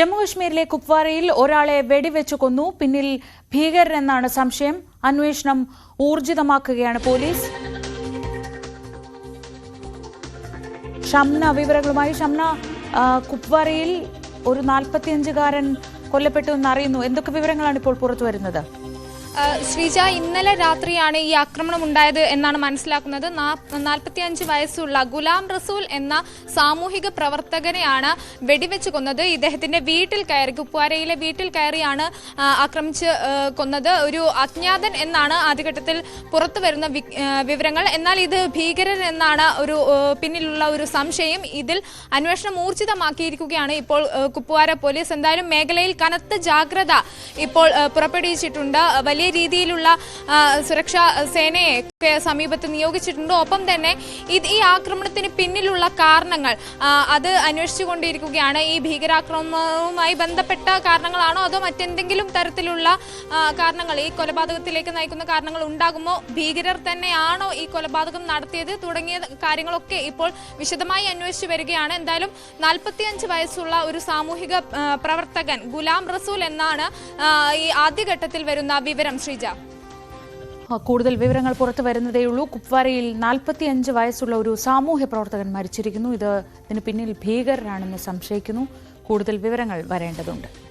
ജമ്മുകശ്മീരിലെ കുപ്വാരയിൽ ഒരാളെ വെടിവെച്ചു കൊന്നു. പിന്നിൽ ഭീകരരെന്നാണ് സംശയം. അന്വേഷണം ഊർജിതമാക്കുകയാണ് പോലീസ്. ഷംന വിവരങ്ങളുമായി. ഷംന കുപ്വാരയിൽ ഒരു നാൽപ്പത്തിയഞ്ചുകാരൻ കൊല്ലപ്പെട്ടു എന്നറിയുന്നു. എന്തൊക്കെ വിവരങ്ങളാണ് ഇപ്പോൾ പുറത്തു വരുന്നത്? ശ്രീജ ഇന്നലെ രാത്രിയാണ് ഈ ആക്രമണം ഉണ്ടായത് എന്നാണ് മനസ്സിലാക്കുന്നത്. നാൽപ്പത്തിയഞ്ച് വയസ്സുള്ള ഗുലാം റസൂൽ എന്ന സാമൂഹിക പ്രവർത്തകനെയാണ് വെടിവെച്ച് കൊന്നത്. ഇദ്ദേഹത്തിന്റെ വീട്ടിൽ കയറി കുപ്വാരയിലെ വീട്ടിൽ കയറിയാണ് ആക്രമിച്ച് കൊന്നത്. ഒരു അജ്ഞാതൻ എന്നാണ് ആദ്യഘട്ടത്തിൽ പുറത്തു വരുന്ന വിവരങ്ങൾ. എന്നാൽ ഇത് ഭീകരൻ എന്നാണ് ഒരു പിന്നിലുള്ള ഒരു സംശയം. ഇതിൽ അന്വേഷണം ഊർജിതമാക്കിയിരിക്കുകയാണ് ഇപ്പോൾ കുപ്വാര പോലീസ്. എന്തായാലും മേഖലയിൽ കനത്ത ജാഗ്രത ഇപ്പോൾ പുറപ്പെടുവിച്ചിട്ടുണ്ട്. വലിയ രീതിയിലുള്ള സുരക്ഷാ സേനയെ സമീപത്ത് നിയോഗിച്ചിട്ടുണ്ട്. ഒപ്പം തന്നെ ഇത് ഈ ആക്രമണത്തിന് പിന്നിലുള്ള കാരണങ്ങൾ അത് അന്വേഷിച്ചുകൊണ്ടിരിക്കുകയാണ് ഈ ഭീകരാക്രമണവുമായി ബന്ധപ്പെട്ട കാരണങ്ങളാണോ അതോ മറ്റെന്തെങ്കിലും തരത്തിലുള്ള കാരണങ്ങൾ ഈ കൊലപാതകത്തിലേക്ക് നയിക്കുന്ന കാരണങ്ങൾ ഉണ്ടാകുമോ? ഭീകരർ തന്നെയാണോ ഈ കൊലപാതകം നടത്തിയത്? തുടങ്ങിയ കാര്യങ്ങളൊക്കെ ഇപ്പോൾ വിശദമായി അന്വേഷിച്ചു വരികയാണ്. എന്തായാലും നാൽപ്പത്തിയഞ്ച് വയസ്സുള്ള ഒരു സാമൂഹിക പ്രവർത്തകൻ ഗുലാം റസൂൽ എന്നാണ് ഈ ആദ്യഘട്ടത്തിൽ വരുന്ന വിവരം. ശ്രീജ. ആ, കൂടുതൽ വിവരങ്ങൾ പുറത്തു വരുന്നതേയുള്ളൂ കുപ്വാരയിൽ നാൽപ്പത്തിയഞ്ച് വയസ്സുള്ള ഒരു സാമൂഹ്യ പ്രവർത്തകൻ മരിച്ചിരിക്കുന്നു. ഇത് ഇതിന് പിന്നിൽ ഭീകരരാണെന്ന് സംശയിക്കുന്നു. കൂടുതൽ വിവരങ്ങൾ വരേണ്ടതുണ്ട്.